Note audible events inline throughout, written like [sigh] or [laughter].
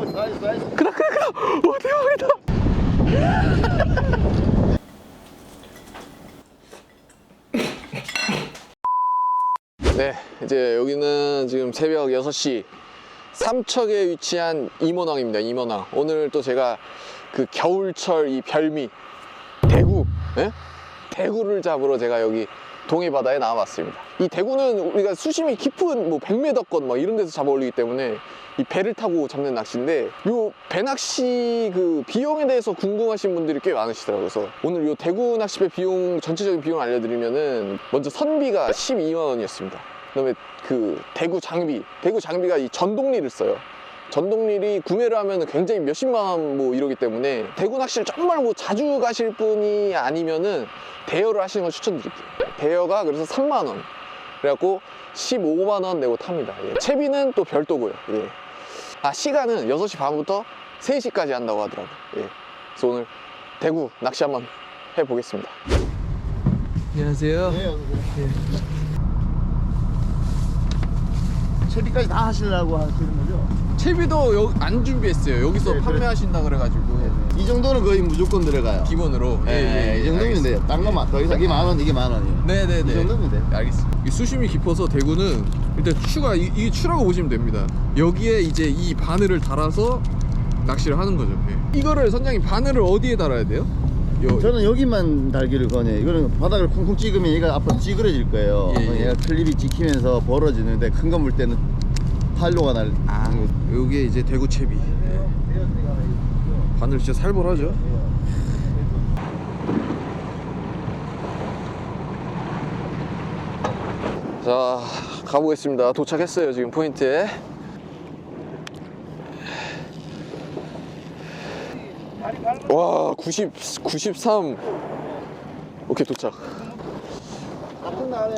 오, 나이스, 나이스. 크다 크다 크다 오 대박이다 [laughs] 네 이제 여기는 지금 새벽 6시 삼척에 위치한 임원항입니다 임원항 오늘 또 제가 그 겨울철 이 별미 대구 예? 대구를 잡으러 제가 여기 동해바다에 나와봤습니다. 이 대구는 우리가 수심이 깊은 뭐 100m권 막 이런 데서 잡아 올리기 때문에 이 배를 타고 잡는 낚시인데 요 배낚시 그 비용에 대해서 궁금하신 분들이 꽤 많으시더라고요. 그래서 오늘 요 대구 낚시배 비용 전체적인 비용을 알려드리면은 먼저 선비가 12만 원이었습니다. 그다음에 그 대구 장비 대구 장비가 이 전동릴을 써요 전동릴이 구매를 하면 굉장히 몇십만 원뭐 이러기 때문에 대구 낚시를 정말 뭐 자주 가실 분이 아니면은 대여를 하시는 걸 추천드릴게요 대여가 그래서 3만 원 그래갖고 15만 원 내고 탑니다 예. 채비는 또 별도고요 예. 아 시간은 6시 반부터 3시까지 한다고 하더라고요 예. 그래서 오늘 대구 낚시 한번 해보겠습니다 안녕하세요 네, 어서 오세요. 채비까지 다 하시려고 하시는 거죠? 채비도 여- 안 준비했어요 여기서 네, 그래. 판매하신다 그래가지고 이 정도는 거의 무조건 들어가요. 기본으로 예, 예, 이 정도면 알겠습니다. 돼요. 딴 거만 더 이상 이게 만 원, 이게 만 원이에요. 네네네 이 정도면 돼요. 네, 알겠습니다 이 수심이 깊어서 대구는 일단 추가 이, 이게 추라고 보시면 됩니다 여기에 이제 이 바늘을 달아서 낚시를 하는 거죠 예. 이거를 선장님 바늘을 어디에 달아야 돼요? 요, 저는 여기만 달기를 권해요. 이거는 바닥을 쿵쿵 찍으면 얘가 앞으로 찌그러질 거예요. 예, 예. 얘가 클립이 찍히면서 벌어지는데 큰 거 물 때는 팔로가 날. 아 요게 이제 대구 채비 예. 바늘 진짜 살벌하죠 자 가보겠습니다 도착했어요 지금 포인트에 와 90, 93 오케이 도착. 같은 날에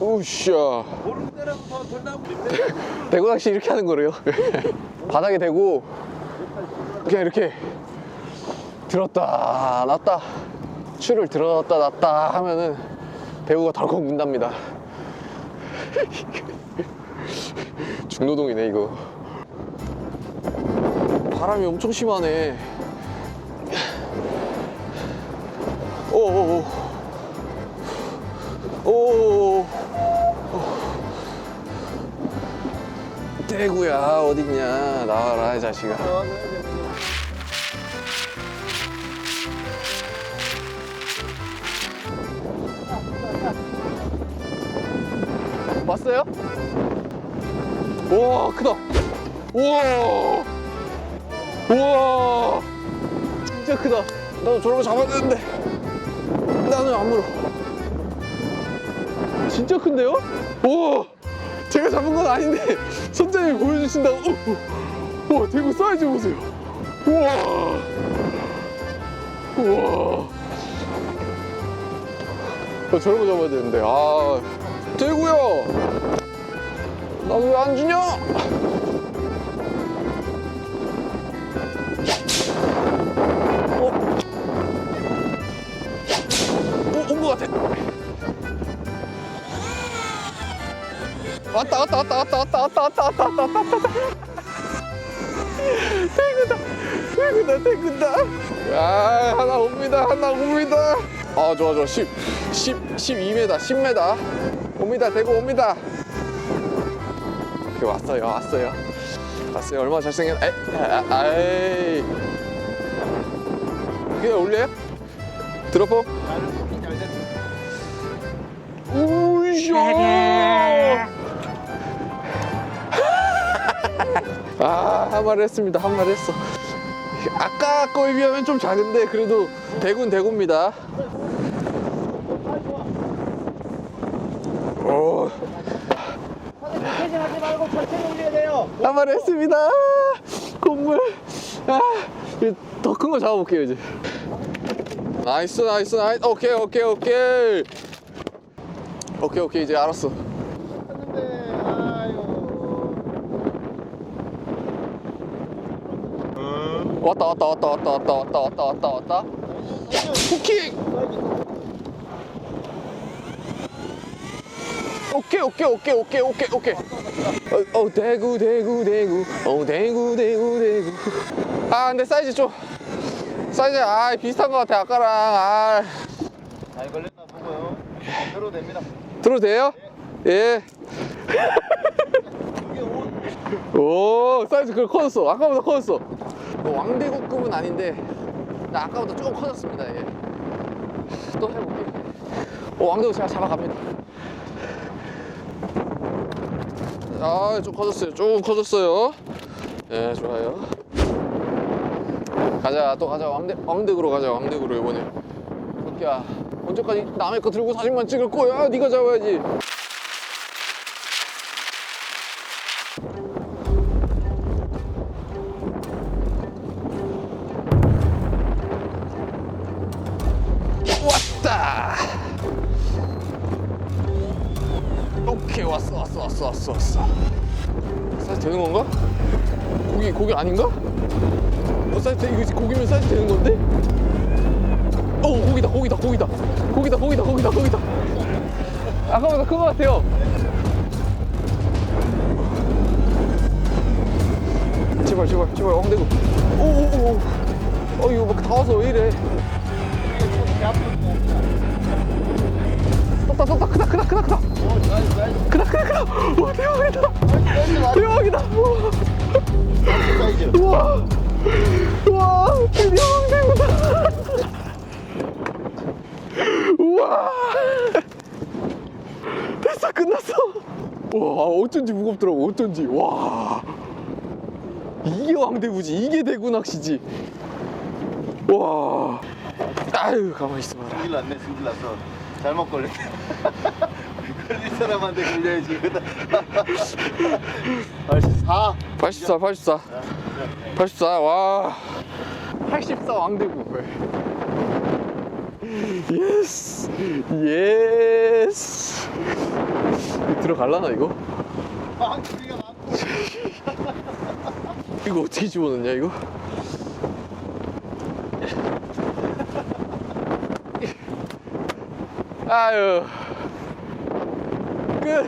우샤 [laughs] 대구 낚시 이렇게 하는 거래요? [laughs] 바닥에 대고. 그냥 이렇게. 들었다 놨다. 추를 들었다 놨다 하면은 대구가 덜컥 문답니다. [laughs] 중노동이네 이거 바람이 엄청 심하네. 오오오. 오 대구야 어딨냐. 나와라 이 자식아. 왔어요? 우와 크다. 우와 우와. 진짜 크다. 나도 저런 거 잡아야 되는데. 나는 안 물어 진짜 큰데요? 우와. 제가 잡은 건 아닌데 [laughs] 선장님이 보여주신다고. 오, 오, 대구 사이즈 보세요. 우와. 우와. 어, 저런 거 잡아야 되는데. 아 대구야 나도 왜 안 주냐 어, 온거 같아 왔다 왔다 왔다 왔다 왔다 왔다 왔다 왔다 왔다 왔다 왔다 대구다 대구다 대구다 아 하나 옵니다 하나 옵니다 아 좋아 좋아 10 10 12m 10m 옵니다 대구 옵니다 오케이 왔어요 왔어요 왔어요 얼마나 잘생겼 에 아, 아이 그냥 올려요 드롭퍼 우쇼 아, 한 마리 했습니다. 한 마리 했어. 아까 거에 비하면 좀 작은데 그래도 대구는 대구입니다. 오, 하지 말고 천천히 올려야 돼요. 한 마리 했습니다. 콧물. 아, 더 큰 거 잡아볼게요 이제. 나이스, 나이스, 나이스. 오케이, 오케이, 오케이. 오케이, 오케이 이제 알았어. 왔다, 왔다, 왔다, 왔다, 왔다, 왔다, 왔다, 왔다, 왔다. 후킹. 오케이. 오케이 오케이 오케이 오케이 오케이 오케이 어, 어 대구 대구 대구 어 대구 대구 대구 아 근데 사이즈 좀 사이즈 아 비슷한 것 같아 아까랑 아 잘 걸렸나 보고요. 들어도 됩니다. 들어도 돼요? 예. [laughs] 오 사이즈 그 커졌어 아까보다 커졌어 뭐 왕대국급은 아닌데 나 아까보다 조금 커졌습니다 예. 또 해볼게 오 왕대국 제가 잡아갑니다 아좀 커졌어요 조금 커졌어요 예 좋아요 가자 또 가자. 왕대, 왕대구로 가자 왕대구로 이번에. 야 언제까지 남의 거 들고 사진만 찍을 거야. 네가 잡아야지 것 같아요. 제발 제발 제발 왕대고. 오오오. 어 이거 막 다 와서 왜 이래? 떴다 떴다 크다 크다 크다 크다. 크다 크다 크다 오 대박이다 대박이다. 우와 우와 왕대구다 우와 됐어 끝났어 와 어쩐지 무겁더라고 어쩐지 와 이게 왕대구지 이게 대구 낚시지 와 아유 가만히 있어봐라 승질 났네, 승질 났어. 잘못 걸렸네. [laughs] 걸릴 사람한테 걸려야지. 84. 84 84 84 와. 84 왕대구. 예스. 예스. 들어갈라나 이거? [laughs] 이거 어떻게 집어넣냐 이거? 아유. 끝.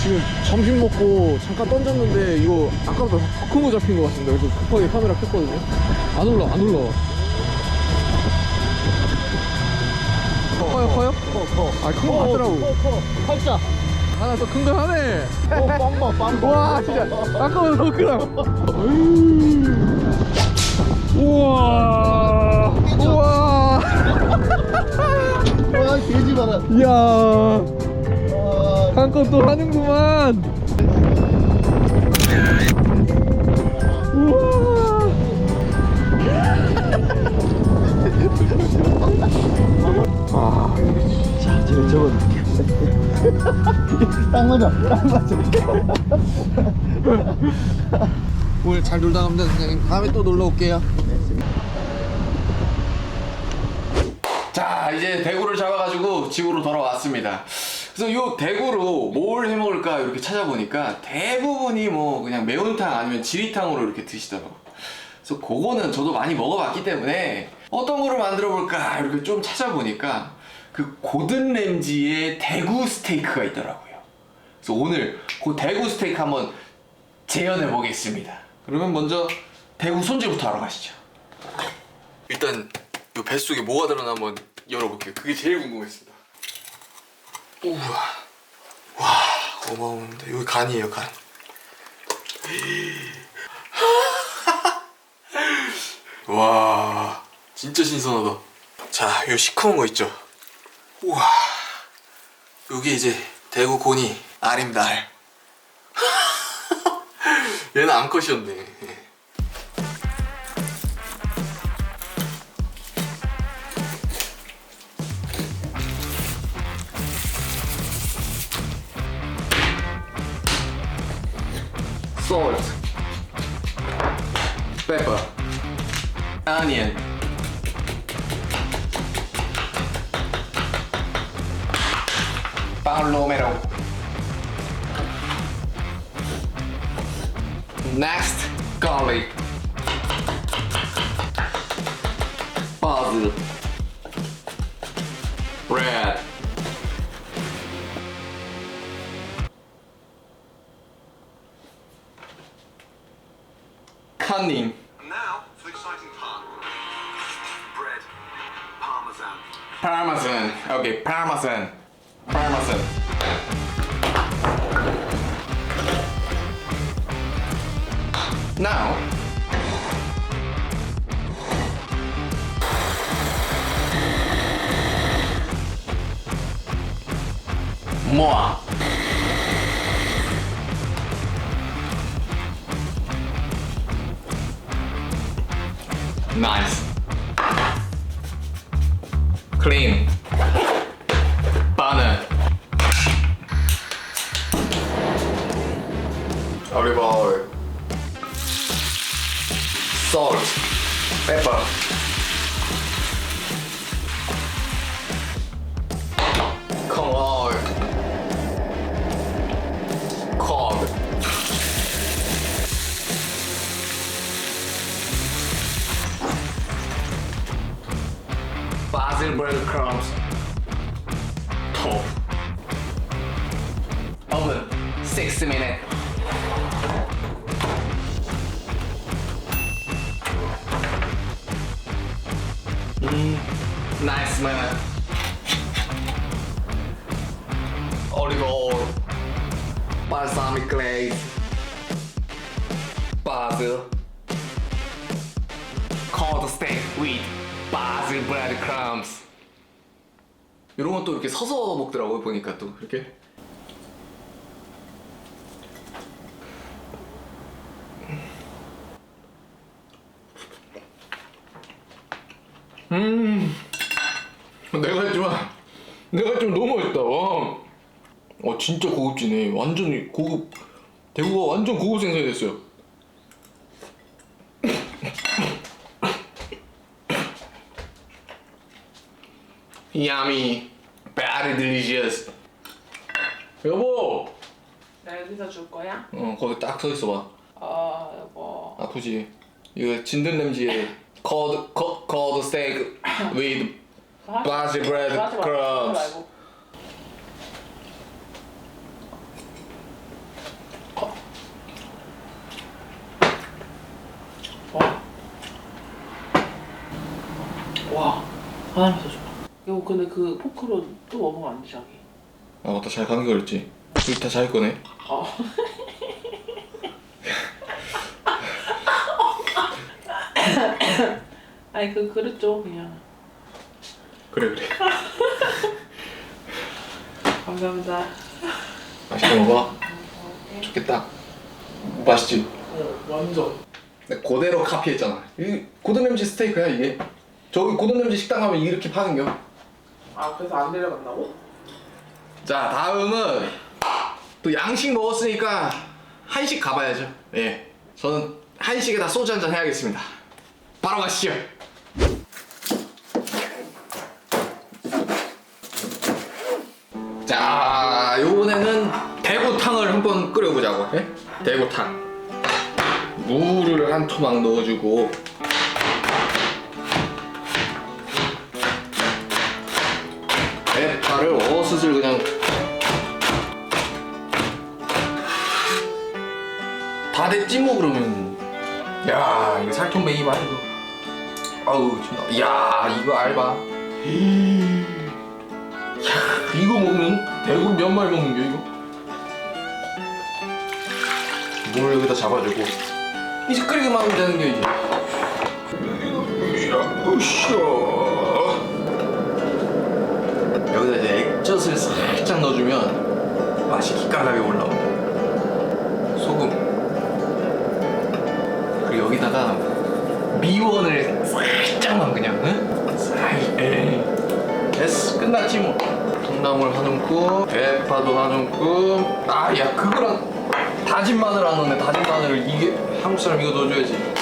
지금 점심 먹고 잠깐 던졌는데 이거 아까보다 더 큰 거 잡힌 것 같은데 그래서 급하게 카메라 켰거든요 안 올라 안 올라. 커요 커요? 커, 아큰 거 같더라고. 커, 커. 팔자. 하나 더 큰 거 하네. 오, 빵빵, 빵빵. 와 진짜. 아까보다 더 크다. 우와. 우와. 와, 돼지 봐라. 이야. 아, 한껏 또 하는구만 아 자, 지금 접어줄게. 딱 맞아, 딱 맞아. 오늘 잘 놀다 갑니다 선생님 다음에 또 놀러 올게요 자 이제 대구를 잡아가지고 집으로 돌아왔습니다 그래서 요 대구로 뭘 해먹을까 이렇게 찾아보니까 대부분이 뭐 그냥 매운탕 아니면 지리탕으로 이렇게 드시더라고요 그래서 그거는 저도 많이 먹어봤기 때문에 어떤 거를 만들어 볼까 이렇게 좀 찾아보니까 그 고든 램지의 대구 스테이크가 있더라고요 그래서 오늘 그 대구 스테이크 한번 재현해 보겠습니다. 그러면 먼저 대구 손질부터 하러 가시죠. 일단 이 뱃속에 뭐가 들어나 한번 열어볼게요. 그게 제일 궁금했습니다. 우와, 와 어마어마한데 여기 간이에요 간. [laughs] 와 진짜 신선하다. 자, 요 시커먼 거 있죠? 우와, 요게 이제 대구 고니 알. [laughs] 얘는 암컷이었네. 예. salt, pepper, ang numero. Next kolej. Puzzle. Red. Cunning. Now for the exciting part. Bread. Parmesan. Parmesan. Okay, parmesan. Now. More. Nice. Clean. salt, pepper. Come on. Corn. Basil breadcrumbs. Top. Oven. 60 minutes. Mm, nice man. Olive oil. Balsamic glaze. Basil. Cold steak with basil breadcrumbs. 이런 건 또 이렇게 서서 먹더라고요 보니까 또 이렇게. 음, 내가 했지만 내가 했지만 너무 맛있다. 와. 어 진짜 고급지네. 완전 고급. 대구가 완전 고급 생선이 됐어요. Yummy, very delicious. 여보, 나 여기서 줄 거야? 어 거기 딱 서 있어봐. 어 여보 아프지? 이거 진든 냄지에 cold cold cold steak with basil bread crumbs. 와. 더 줘. 이거 근데 그 포크로 또 먹으면 안 돼, 자기. 아 맞다 잘 감기 걸렸지. 이거 다 자기 거네. 어. [laughs] 아니 그 그릇 줘 그냥. 그래 그래. [laughs] 감사합니다. 맛있게 먹어. 좋겠다. 맛있지? 어, 완전. 내가 그대로 카피했잖아. 이 고든 램지 스테이크야 이게. 저기 고든 램지 식당 가면 이렇게 파는겨. 아 그래서 안 내려간다고? 자 다음은 또 양식 먹었으니까 한식 가봐야죠. 예. 저는 한식에다 소주 한 잔 해야겠습니다. 바로 가시죠. 자, 요번에는 대구탕을 한번 끓여보자고. 예? 대구탕. 물을 한 토막 넣어주고. 대파를 어슷을 그냥 다 됐지 뭐 그러면. 야, 이거 봐 이거. 아우, 진짜. 야, 이거 알바. 마리 먹는 게 이거? 물 여기다 잡아주고 이제 끓이기만 하면 되는 게. 으쌰, 여기다 이제 액젓을 살짝 넣어주면 맛이 기가 나게 올라옵니다. 소금. 그리고 여기다가 미원을 살짝만 그냥, 응? 살. 됐어, 끝났지 뭐. 통나물 한 움큼, 대파도 한 움큼. 아, 야, 그거랑 다진 마늘 안 넣네. 다진 마늘을 이게 한국 사람 이거 넣어줘야지.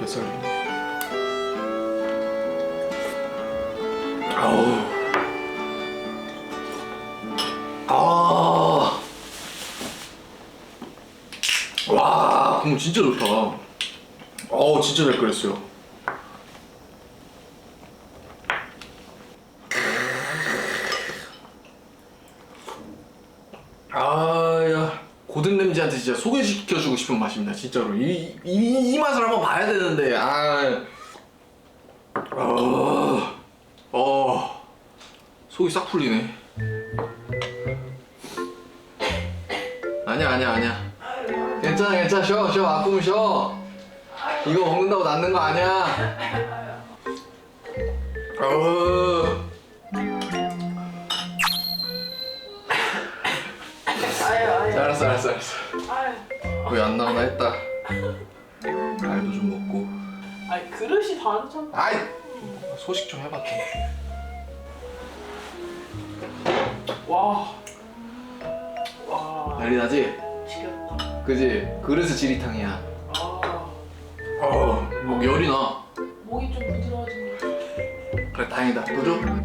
몇 살인데? 아우. 아. 와, 국물 진짜 좋다. 어우, 진짜 잘 끓였어요. 아야 고든 램지한테 진짜 싶은 맛입니다 진짜로. 이, 이, 이 맛을 한번 봐야 되는데 아. 어, 어. 속이 싹 풀리네. 아니야 아니야 아니야. 괜찮아 괜찮아. 쉬어 쉬어. 아프면 쉬어. 이거 먹는다고 낫는 거 아니야. 어. 알았어 알았어 알았어 왜안 나오나 했다 알도 좀 먹고 아니 그릇이 다 참. 아이 소식 좀 해봐 좀 와. 와. 난리 나지? 지겹다. 그지? 그래서 지리탕이야 아. 어목 열이 나 목이 좀 부드러워진 것 같아. 그래 다행이다 또 줘?